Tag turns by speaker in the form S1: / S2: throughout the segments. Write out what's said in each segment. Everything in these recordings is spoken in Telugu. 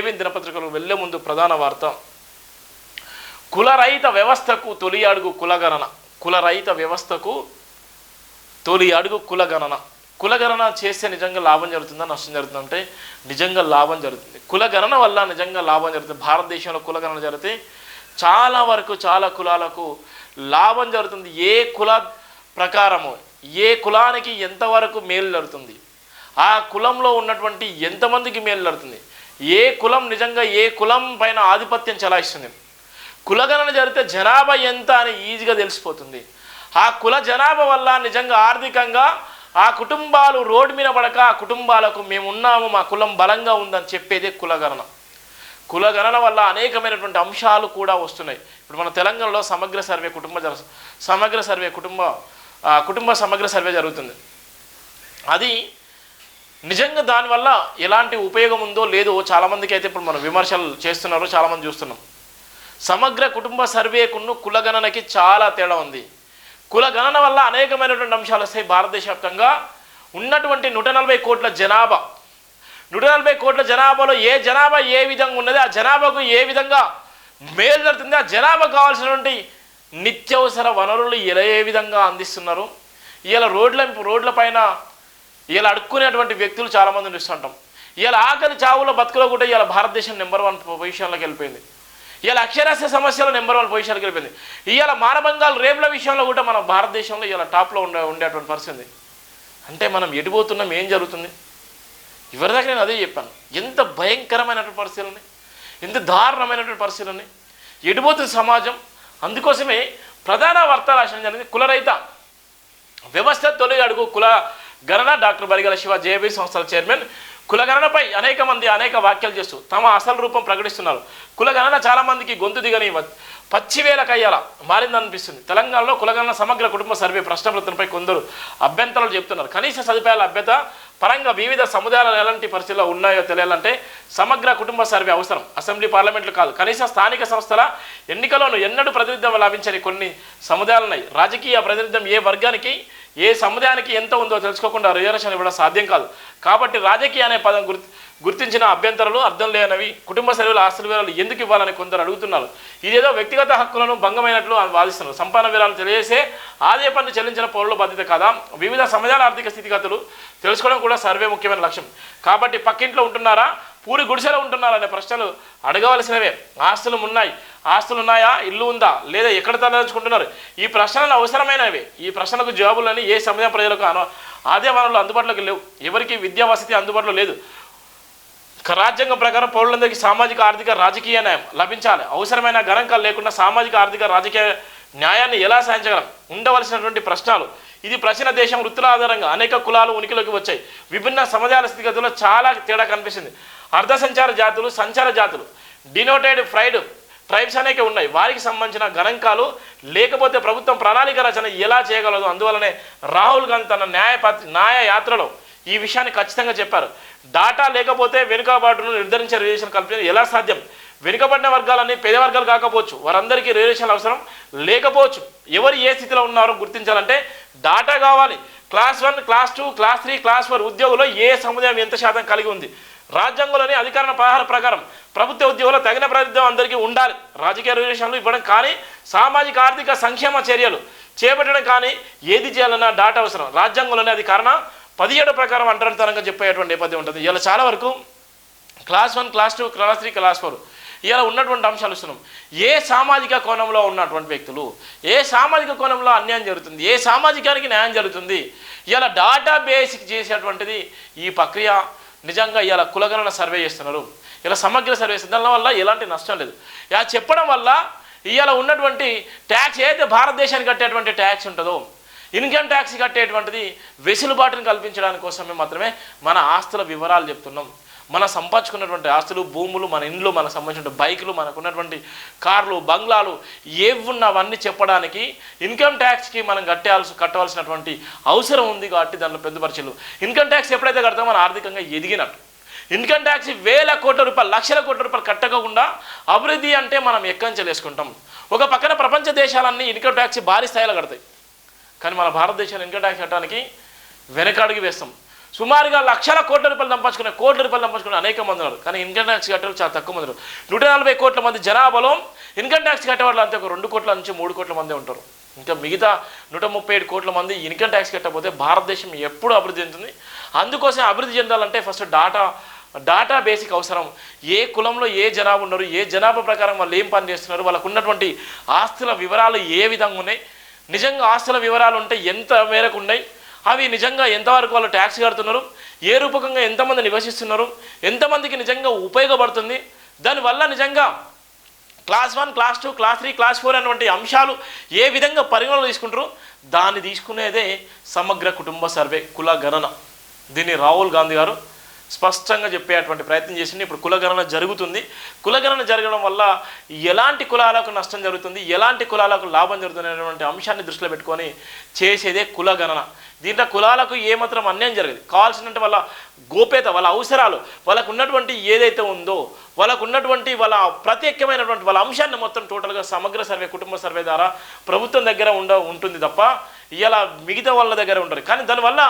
S1: జేబిన్ దినపత్రికలు వెళ్ళే ముందు ప్రధాన వార్త. కులరహిత వ్యవస్థకు తొలి అడుగు కులగణన. కులరహిత వ్యవస్థకు తొలి అడుగు కులగణన. కులగణన చేస్తే నిజంగా లాభం జరుగుతుందా నష్టం జరుగుతుందంటే నిజంగా లాభం జరుగుతుంది. కులగణన వల్ల నిజంగా లాభం జరుగుతుంది. భారతదేశంలో కులగణన జరిగితే చాలా వరకు చాలా కులాలకు లాభం జరుగుతుంది. ఏ కుల ప్రకారము ఏ కులానికి ఎంతవరకు మేలు జరుగుతుంది. ఆ కులంలో ఉన్నటువంటి ఎంతమందికి మేలు జరుగుతుంది? ఏ కులం నిజంగా ఏ కులం పైన ఆధిపత్యం చెలాయిస్తుంది? కులగణన జరిగితే జనాభా ఎంత అని ఈజీగా తెలిసిపోతుంది. ఆ కుల జనాభా వల్ల నిజంగా ఆర్థికంగా ఆ కుటుంబాలు రోడ్డు మీద పడక ఆ కుటుంబాలకు మేము ఉన్నాము మా కులం బలంగా ఉందని చెప్పేదే కులగణన. కులగణన వల్ల అనేకమైనటువంటి అంశాలు కూడా వస్తున్నాయి. ఇప్పుడు మన తెలంగాణలో సమగ్ర సర్వే కుటుంబ సమగ్ర సర్వే కుటుంబ కుటుంబ సమగ్ర సర్వే జరుగుతుంది. అది నిజంగా దానివల్ల ఎలాంటి ఉపయోగం ఉందో లేదో చాలామందికి అయితే ఇప్పుడు మనం విమర్శలు చేస్తున్నారు చాలామంది చూస్తున్నాం. సమగ్ర కుటుంబ సర్వేకును కులగణనకి చాలా తేడా ఉంది. కులగణన వల్ల అనేకమైనటువంటి అంశాలు వస్తాయి భారతదేశ వ్యాప్తంగా ఉన్నటువంటి నూట నలభై కోట్ల జనాభా. నూట నలభై కోట్ల జనాభాలో ఏ జనాభా ఏ విధంగా ఉన్నది ఆ జనాభాకు ఏ విధంగా మేలు జరుగుతుంది ఆ జనాభా కావాల్సినటువంటి నిత్యావసర వనరులు ఎలా ఏ విధంగా అందిస్తున్నారు? ఇలా రోడ్ల రోడ్ల పైన ఇలా అడుక్కునేటువంటి వ్యక్తులు చాలామంది చూస్తుంటాం ఇలా ఆకలి చావుల బతుకులో కూడా ఇలా భారతదేశం నెంబర్ వన్ పొజిషన్లోకి వెళ్ళిపోయింది ఇలా అక్షరాస్య సమస్యలో నెంబర్ వన్ పొజిషన్కి వెళ్ళిపోయింది ఇవాళ మానభంగాలు రేపుల విషయంలో కూడా మన భారతదేశంలో ఇలా టాప్లో ఉండే ఉండేటువంటి పరిస్థితి అంటే మనం ఎడిపోతున్నాం ఏం జరుగుతుంది? ఎవరిదాకా నేను అదే చెప్పాను. ఎంత భయంకరమైనటువంటి పరిస్థితులని ఎంత దారుణమైనటువంటి పరిస్థితులు ఎడిపోతుంది సమాజం? అందుకోసమే ప్రధాన వార్త రాసిన జరిగింది. కులరైత వ్యవస్థ తొలి అడుగు కుల గణన డాక్టర్ బరిగల శివ జేబీ సంస్థల చైర్మన్. కులగణనపై అనేక మంది అనేక వ్యాఖ్యలు చేస్తూ తమ అసలు రూపం ప్రకటిస్తున్నారు. కులగణన చాలామందికి గొంతు దిగని పచ్చివేల కయ్యాల మారిందనిపిస్తుంది. తెలంగాణలో కులగణన సమగ్ర కుటుంబ సర్వే ప్రశ్నపత్రంపై కొందరు అభ్యంతరాలు చెప్తున్నారు. కనీస సదుపాయాల అభ్యత పరంగా వివిధ సముదాయాలు ఎలాంటి పరిస్థితుల్లో ఉన్నాయో తెలియాలంటే సమగ్ర కుటుంబ సర్వే అవసరం. అసెంబ్లీ పార్లమెంట్లు కాదు. కనీస స్థానిక సంస్థల ఎన్నికలోనూ ఎన్నడూ ప్రాతినిధ్యం లభించని కొన్ని సముదాయాలున్నాయి. రాజకీయ ప్రాతినిధ్యం ఏ వర్గానికి ఏ సముదాయానికి ఎంత ఉందో తెలుసుకోకుండా రిజర్వేషన్ ఇవ్వడం సాధ్యం కాదు. కాబట్టి రాజకీయ అనే పదం గుర్తు గుర్తించిన అభ్యంతరాలు అర్థం లేనవి కుటుంబ సర్వేల ఆస్తుల వివరాలు ఎందుకు ఇవ్వాలని కొందరు అడుగుతున్నారు. ఇదేదో వ్యక్తిగత హక్కులను భంగమైనట్లు వాదిస్తున్నారు. సంపాదన వివరాలు తెలియజేసే ఆదాయ పన్ను చెల్లించిన పౌరుల బాధ్యత కాదా? వివిధ సమాజాల ఆర్థిక స్థితిగతులు తెలుసుకోవడం కూడా సర్వే ముఖ్యమైన లక్ష్యం. కాబట్టి పక్కింట్లో ఉంటున్నారా? పూరి గుడిసెలో ఉంటున్నారా? అనే ప్రశ్నలు అడగవలసినవే. ఆస్తులు ఉన్నాయి. ఆస్తులు ఉన్నాయా? ఇల్లు ఉందా? లేదా ఎక్కడ తరలించుకుంటున్నారు? ఈ ప్రశ్నలు అవసరమైనవి. ఈ ప్రశ్నలకు జవాబులని ఏ సమాజం ప్రజలకు అను ఆదాయ వనరులు అందుబాటులోకి లేవు. ఎవరికి విద్యా వసతి అందుబాటులో లేదు. రాజ్యాంగం ప్రకారం పౌరులందరికీ సామాజిక ఆర్థిక రాజకీయ న్యాయం లభించాలి. అవసరమైన గణాంకాలు లేకుండా సామాజిక ఆర్థిక రాజకీయ న్యాయాన్ని ఎలా సాధించగలం? ఉండవలసినటువంటి ప్రశ్నలు. ఇది ప్రశ్న దేశం వృత్తుల ఆధారంగా అనేక కులాలు ఉనికిలోకి వచ్చాయి. విభిన్న సమాజాల స్థితిగతుల్లో చాలా తేడా కనిపిస్తుంది. అర్ధ సంచార జాతులు సంచార జాతులు. డినోటెడ్ ఫ్రైడ్ ట్రైబ్స్ అనేక ఉన్నాయి. వారికి సంబంధించిన గణాంకాలు లేకపోతే ప్రభుత్వం ప్రణాళిక రచన ఎలా చేయగలదు అందువలనే రాహుల్ గాంధీ తన న్యాయ న్యాయ యాత్రలో ఈ విషయాన్ని ఖచ్చితంగా చెప్పారు. డాటా లేకపోతే వెనుకబాటును నిర్ధారించే రిజర్వేషన్ కల్పించడం ఎలా సాధ్యం? వెనుకబడిన వర్గాలన్నీ పేద వర్గాలు కాకపోవచ్చు. వారందరికీ రిజర్వేషన్ అవసరం లేకపోవచ్చు. ఎవరు ఏ స్థితిలో ఉన్నారో గుర్తించాలంటే డాటా కావాలి. Class one class two class three class four ఉద్యోగుల్లో ఏ సముదాయం ఎంత శాతం కలిగి ఉంది? రాజ్యాంగంలోని అధికార పదహారు ప్రకారం ప్రభుత్వ ఉద్యోగంలో తగిన ప్రాతిధ్యం అందరికీ ఉండాలి. రాజకీయ రిజర్వేషన్లు ఇవ్వడం కానీ సామాజిక ఆర్థిక సంక్షేమ చర్యలు చేపట్టడం కానీ ఏది చేయాలన్నా డాటా అవసరం. రాజ్యాంగంలోనే అది కారణ. పదిహేడు ప్రకారం అంటరితనంగా చెప్పేటువంటి నేపథ్యం ఉంటుంది. ఇలా చాలా వరకు class one class two class three class four ఇలా ఉన్నటువంటి అంశాలు ఇస్తున్నాం ఏ సామాజిక కోణంలో ఉన్నటువంటి వ్యక్తులు ఏ సామాజిక కోణంలో అన్యాయం జరుగుతుంది ఏ సామాజికానికి న్యాయం జరుగుతుంది ఇలా డాటా బేసిక్ చేసేటువంటిది ఈ ప్రక్రియ నిజంగా ఇలా కులగణన సర్వే చేస్తున్నారు. ఇలా సమగ్ర సర్వే దాని వల్ల ఎలాంటి నష్టం లేదు. ఇలా చెప్పడం వల్ల ఇవాళ ఉన్నటువంటి ట్యాక్స్ ఏదైతే భారతదేశానికి కట్టేటువంటి ట్యాక్స్ ఉంటుందో ఇన్కమ్ ట్యాక్స్ కట్టేటువంటిది వెసులుబాటును కల్పించడానికి కోసమే మాత్రమే మన ఆస్తుల వివరాలు చెప్తున్నాం. మన సంపాదించుకున్నటువంటి ఆస్తులు భూములు మన ఇండ్లు మనకు సంబంధించిన బైకులు మనకు ఉన్నటువంటి కార్లు బంగ్లాలు ఏవి ఉన్నవన్నీ చెప్పడానికి ఇన్కమ్ ట్యాక్స్కి మనం కట్టాల్సి కట్టవలసినటువంటి అవసరం ఉంది కాబట్టి దాంట్లో పెద్దపరిచలు ఇన్కమ్ ట్యాక్స్ ఎప్పుడైతే కడతామో మన ఆర్థికంగా ఎదిగినట్టు. ఇన్కమ్ ట్యాక్స్ వేల కోట్ల రూపాయలు లక్షల కోట్ల రూపాయలు కట్టకుండా అభివృద్ధి అంటే మనం ఎక్కంచలేసుకుంటాం. ఒక పక్కన ప్రపంచ దేశాలన్నీ ఇన్కమ్ ట్యాక్స్ భారీ స్థాయిలో కడతాయి. కానీ మన భారతదేశాన్ని ఇన్కమ్ ట్యాక్స్ కట్టడానికి వెనకాడికి వేస్తాం. సుమారుగా లక్షల కోట్ల రూపాయలు సంపాదించుకునే కోట్ల రూపాయలు సంపాదించుకునే అనేక మంది ఉన్నారు. కానీ ఇన్కమ్ ట్యాక్స్ కట్టేవాళ్ళు చాలా తక్కువ మంది ఉన్నారు. నూట నలభై కోట్ల మంది జనాభాలో ఇన్కమ్ ట్యాక్స్ కట్టేవాళ్ళు అంతే ఒక రెండు కోట్ల నుంచి మూడు కోట్ల మంది ఉంటారు. ఇంకా మిగతా నూట ముప్పై ఏడు కోట్ల మంది ఇన్కమ్ ట్యాక్స్ కట్టకపోతే భారతదేశం ఎప్పుడు అభివృద్ధి చెందుతుంది? అందుకోసం అభివృద్ధి చెందాలంటే ఫస్ట్ డాటా డాటా బేసిక్ అవసరం. ఏ కులంలో ఏ జనాభా ఉన్నారు ఏ జనాభా ప్రకారం వాళ్ళు ఏం పని చేస్తున్నారు వాళ్ళకు ఉన్నటువంటి ఆస్తుల వివరాలు ఏ విధంగా ఉన్నాయి? నిజంగా ఆస్తుల వివరాలు ఉంటే ఎంత మేరకు ఉన్నాయి? అవి నిజంగా ఎంతవరకు వాళ్ళు ట్యాక్స్ కడుతున్నారు? ఏ రూపకంగా ఎంతమంది నివసిస్తున్నారు? ఎంతమందికి నిజంగా ఉపయోగపడుతుంది? దానివల్ల నిజంగా class one class two class three class four అనేటువంటి అంశాలు ఏ విధంగా పరిగణలో తీసుకుంటారు? దాన్ని తీసుకునేదే సమగ్ర కుటుంబ సర్వే కుల గణన. దీన్ని రాహుల్ గాంధీ గారు స్పష్టంగా చెప్పేటువంటి ప్రయత్నం చేసింది. ఇప్పుడు కులగణన జరుగుతుంది. కులగణన జరగడం వల్ల ఎలాంటి కులాలకు నష్టం జరుగుతుంది ఎలాంటి కులాలకు లాభం జరుగుతుంది అనేటువంటి అంశాన్ని దృష్టిలో పెట్టుకొని చేసేదే కులగణన. దీంట్లో కులాలకు ఏమాత్రం అన్యాయం జరగదు. కావాల్సినటువంటి వాళ్ళ గోప్యత వాళ్ళ అవసరాలు వాళ్ళకు ఉన్నటువంటి ఏదైతే ఉందో వాళ్ళకు ఉన్నటువంటి వాళ్ళ ప్రత్యేకమైనటువంటి వాళ్ళ అంశాన్ని మొత్తం టోటల్గా సమగ్ర సర్వే కుటుంబ సర్వే ద్వారా ప్రభుత్వం దగ్గర ఉండ ఉంటుంది తప్ప ఇలా మిగతా వాళ్ళ దగ్గర ఉంటారు కానీ దానివల్ల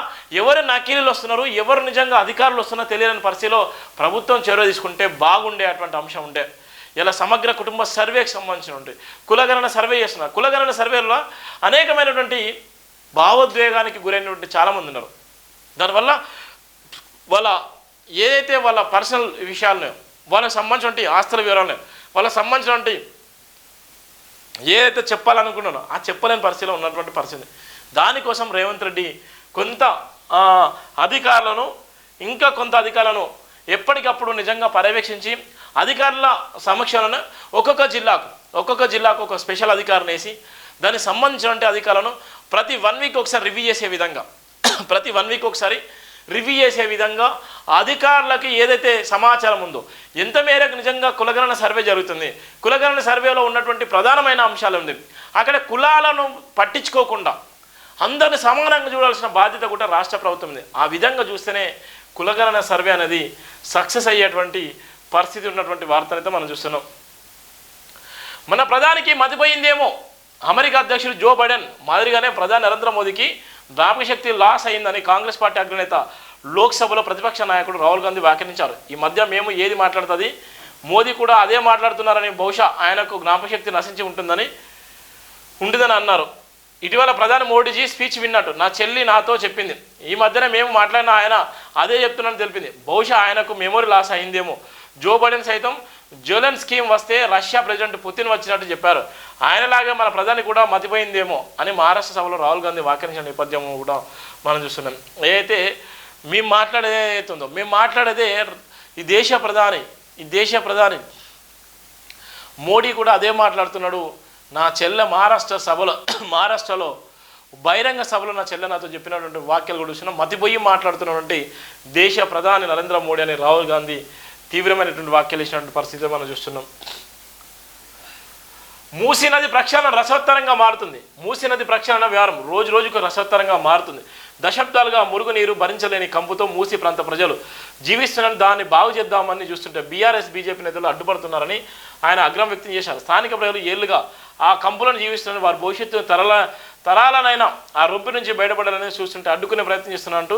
S1: ఎవరు నకీలీలు వస్తున్నారు ఎవరు నిజంగా అధికారులు వస్తున్నారో తెలియని పరిస్థితిలో ప్రభుత్వం చొరవ తీసుకుంటే బాగుండే అటువంటి అంశం ఉండే. ఇలా సమగ్ర కుటుంబ సర్వేకి సంబంధించిన ఉంటుంది కులగణన సర్వే చేస్తున్నారు కులగణన సర్వేలో అనేకమైనటువంటి భావోద్వేగానికి గురైనటువంటి చాలామంది ఉన్నారు. దానివల్ల వాళ్ళ ఏదైతే వాళ్ళ పర్సనల్ విషయాలను వాళ్ళకి సంబంధించినటువంటి ఆస్తుల వివరాలను వాళ్ళకి సంబంధించినటువంటి ఏదైతే చెప్పాలనుకున్నానో ఆ చెప్పలేని పరిస్థితిలో ఉన్నటువంటి పరిస్థితి. దానికోసం రేవంత్ రెడ్డి కొంత అధికారులను ఇంకా కొంత అధికారులను ఎప్పటికప్పుడు నిజంగా పర్యవేక్షించి అధికారుల సమక్షంలోనే ఒక్కొక్క జిల్లాకు ఒక్కొక్క జిల్లాకు ఒక స్పెషల్ అధికారిని వేసి దానికి సంబంధించినటువంటి అధికారులను ప్రతి వన్ వీక్ ఒకసారి రివ్యూ చేసే విధంగా ప్రతి వన్ వీక్ ఒకసారి రివ్యూ చేసే విధంగా అధికారులకి ఏదైతే సమాచారం ఉందో ఎంత మేరకు నిజంగా కులగణన సర్వే జరుగుతుంది కులగణన సర్వేలో ఉన్నటువంటి ప్రధానమైన అంశాలు ఉంది అక్కడ కులాలను పట్టించుకోకుండా అందరిని సమానంగా చూడాల్సిన బాధ్యత కూడా రాష్ట్ర ప్రభుత్వం ఉంది. ఆ విధంగా చూస్తేనే కులగణన సర్వే అనేది సక్సెస్ అయ్యేటువంటి పరిస్థితి ఉన్నటువంటి వార్తనైతే మనం చూస్తున్నాం. మన ప్రధానికి మతిపోయిందేమో అమెరికా అధ్యక్షుడు జో బైడెన్. మాదిరిగానే ప్రధాని నరేంద్ర మోదీకి జ్ఞాపకశక్తి లాస్ అయిందని కాంగ్రెస్ పార్టీ అగ్రనేత లోక్సభలో ప్రతిపక్ష నాయకుడు రాహుల్ గాంధీ వ్యాఖ్యానించారు. ఈ మధ్య మేము ఏది మాట్లాడుతుంది? మోదీ కూడా అదే మాట్లాడుతున్నారని బహుశా ఆయనకు జ్ఞాపకశక్తి నశించి ఉంటుందని ఉంటుందని అన్నారు. ఇటీవల ప్రధాని మోడీజీ స్పీచ్ విన్నట్టు నా చెల్లి నాతో చెప్పింది. ఈ మధ్యన మేము మాట్లాడిన ఆయన అదే చెప్తున్నానని తెలిపింది. బహుశా ఆయనకు మెమొరీ లాస్ అయిందేమో. జో బైడెన్ సైతం జోలెన్ స్కీమ్ వస్తే రష్యా ప్రెసిడెంట్ పుతిన్ వచ్చినట్టు చెప్పారు. ఆయనలాగే మన ప్రధాని కూడా మతిపోయిందేమో అని మహారాష్ట్ర సభలో రాహుల్ గాంధీ వ్యాఖ్యానించిన నేపథ్యం కూడా మనం చూస్తున్నాం. ఏదైతే మేము మాట్లాడేది ఏదైతే ఉందో మేము మాట్లాడేదే ఈ దేశ ప్రధాని ఈ దేశ ప్రధాని మోడీ కూడా అదే మాట్లాడుతున్నాడు. నా చెల్లె మహారాష్ట్ర సభలో మహారాష్ట్రలో బహిరంగ సభలో నా చెల్లె నాతో చెప్పినటువంటి వాక్యాలు కూడా చూసినా. మతిపోయి మాట్లాడుతున్నటువంటి దేశ ప్రధాని నరేంద్ర మోడీ అని రాహుల్ గాంధీ తీవ్రమైనటువంటి వాక్యాలు ఇచ్చినటువంటి పరిస్థితి మనం చూస్తున్నాం. మూసీ నది ప్రక్షాళన రసోత్తరంగా మారుతుంది. మూసీ నది ప్రక్షాళన వ్యవహారం రోజు రోజుకు రసోత్తరంగా మారుతుంది. దశాబ్దాలుగా మురుగునీరు భరించలేని కంపుతో మూసీ ప్రాంత ప్రజలు జీవిస్తున్న దాన్ని బాగు చేద్దామని చూస్తుంటే బీఆర్ఎస్ బీజేపీ నేతలు అడ్డుపడుతున్నారని ఆయన అగ్రం వ్యక్తం చేశారు. స్థానిక ప్రజలు ఏళ్ళుగా ఆ కంపులను జీవిస్తున్న వారి భవిష్యత్తు తరల తరాలనైనా ఆ రొప్పి నుంచి బయటపడాలని చూస్తుంటే అడ్డుకునే ప్రయత్నం చేస్తున్నట్టు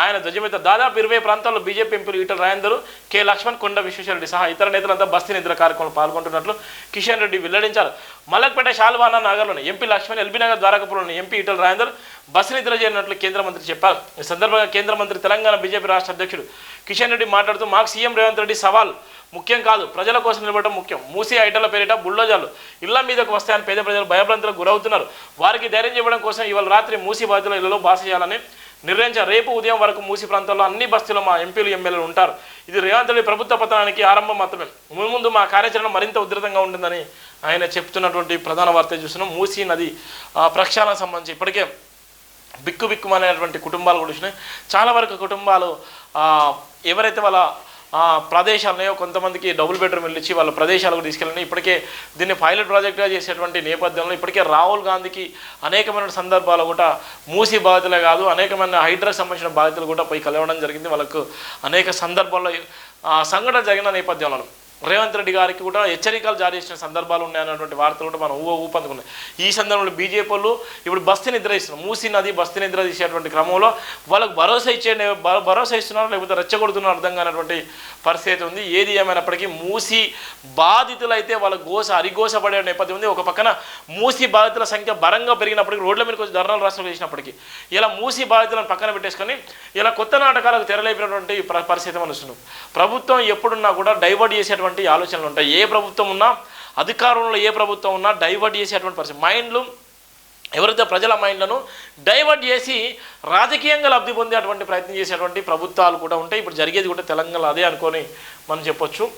S1: ఆయన ధ్వజమిత దాదాపు ఇరవై ప్రాంతాల్లో బీజేపీ ఎంపీలు ఈటల రాయందరు కె లక్ష్మణ్ కొండ విశ్వేశ్వరరెడ్డి సహా ఇతర నేతలంతా బస్తీ నిద్ర కార్యక్రమంలో పాల్గొంటున్నట్లు కిషన్ రెడ్డి వెల్లడించారు. మలక్పేట షాల్వానా నగర్లోని ఎంపీ లక్ష్మణ్ ఎల్బీ నగర్ ద్వారకపురంలోని ఎంపీ ఈటల రాయందర్ బస్సు నిద్ర చేరినట్లు కేంద్ర మంత్రి చెప్పారు. ఈ సందర్భంగా కేంద్ర మంత్రి తెలంగాణ బీజేపీ రాష్ట్ర అధ్యక్షుడు కిషన్ రెడ్డి మాట్లాడుతూ మాకు సీఎం రేవంత్ రెడ్డి సవాల్ ముఖ్యం కాదు. ప్రజల కోసం నిలబడటం ముఖ్యం. మూసి ఐటల పేరిట బుల్డోజర్లు ఇళ్ళ మీదకు వస్తాయని పేద ప్రజలు భయభ్రాంతులకు గురవుతున్నారు. వారికి ధైర్యం ఇవ్వడం కోసం ఇవాళ రాత్రి మూసి బాధితుల ఇళ్ళలో బాస చేయాలని నిర్ణయించారు. రేపు ఉదయం వరకు మూసి ప్రాంతాల్లో అన్ని బస్తీలు మా ఎంపీలు ఎమ్మెల్యేలు ఉంటారు. ఇది రేవంత్ రెడ్డి ప్రభుత్వ పతనానికి ఆరంభం మాత్రమే. ముందు మా కార్యాచరణ మరింత ఉధృతంగా ఉంటుందని ఆయన చెప్తున్నటువంటి ప్రధాన వార్త చూస్తున్నాం. మూసీ నది ప్రక్షాళన ప్రక్షాళనకు సంబంధించి ఇప్పటికే బిక్కు బిక్కుమనేటువంటి కుటుంబాలు కూడా వచ్చినాయి. చాలా వరకు కుటుంబాలు ఎవరైతే వాళ్ళ ఆ, కొంతమందికి డబుల్ బెడ్రూమ్ ఇల్లు ఇచ్చి వాళ్ళ ప్రదేశాలకు తీసుకెళ్ళని ఇప్పటికే దీన్ని పైలట్ ప్రాజెక్ట్గా చేసేటువంటి నేపథ్యంలో ఇప్పటికే రాహుల్ గాంధీకి అనేకమైన సందర్భాలు కూడా మూసి బాధితులే కాదు అనేకమైన హైడ్రాకి సంబంధించిన బాధితులు కూడా పోయి కలవడం జరిగింది. వాళ్ళకు అనేక సందర్భాల్లో సంఘటన జరిగిన నేపథ్యంలో రేవంత్ రెడ్డి గారికి కూడా హెచ్చరికలు జారీ చేసిన సందర్భాలు ఉన్నాయన్నటువంటి వార్తలు కూడా మనం ఊహ ఊపందుకున్నాయి. ఈ సందర్భంలో బీజేపీలు ఇప్పుడు బస్తీ నిద్ర ఇస్తున్నారు మూసీ నది బస్తీ నిద్ర తీసేటువంటి క్రమంలో వాళ్ళకు భరోసా ఇచ్చే భ- భరోసా ఇస్తున్నారు లేకపోతే రెచ్చగొడుతున్నారు అర్థం కానటువంటి పరిస్థితి ఉంది. ఏది ఏమైనప్పటికీ మూసి బాధితులైతే వాళ్ళ గోస అరిగోస పడే నేపథ్యం ఉంది. ఒక పక్కన మూసి బాధితుల సంఖ్య బలంగా పెరిగినప్పటికీ రోడ్ల మీద కొంచెం ధర్నాలు రాష్ట్రం చేసినప్పటికీ ఇలా మూసి బాధితులను పక్కన పెట్టేసుకొని ఇలా కొత్త నాటకాలకు తెరలేపినటువంటి పరిస్థితి మనం ప్రభుత్వం ఎప్పుడున్నా కూడా డైవర్ట్ చేసేటువంటి ఆలోచనలు ఉంటాయి. ఏ ప్రభుత్వం ఉన్నా అధికారంలో ఏ ప్రభుత్వం ఉన్నా డైవర్ట్ చేసేటువంటి పరిస్థితి. మైండ్లు ఎవరైతే ప్రజల మైండ్లను డైవర్ట్ చేసి రాజకీయంగా లబ్ధి పొందేటువంటి ప్రయత్నం చేసేటువంటి ప్రభుత్వాలు కూడా ఉంటాయి. ఇప్పుడు జరిగేది కూడా తెలంగాణ అదే అనుకొని మనం చెప్పొచ్చు.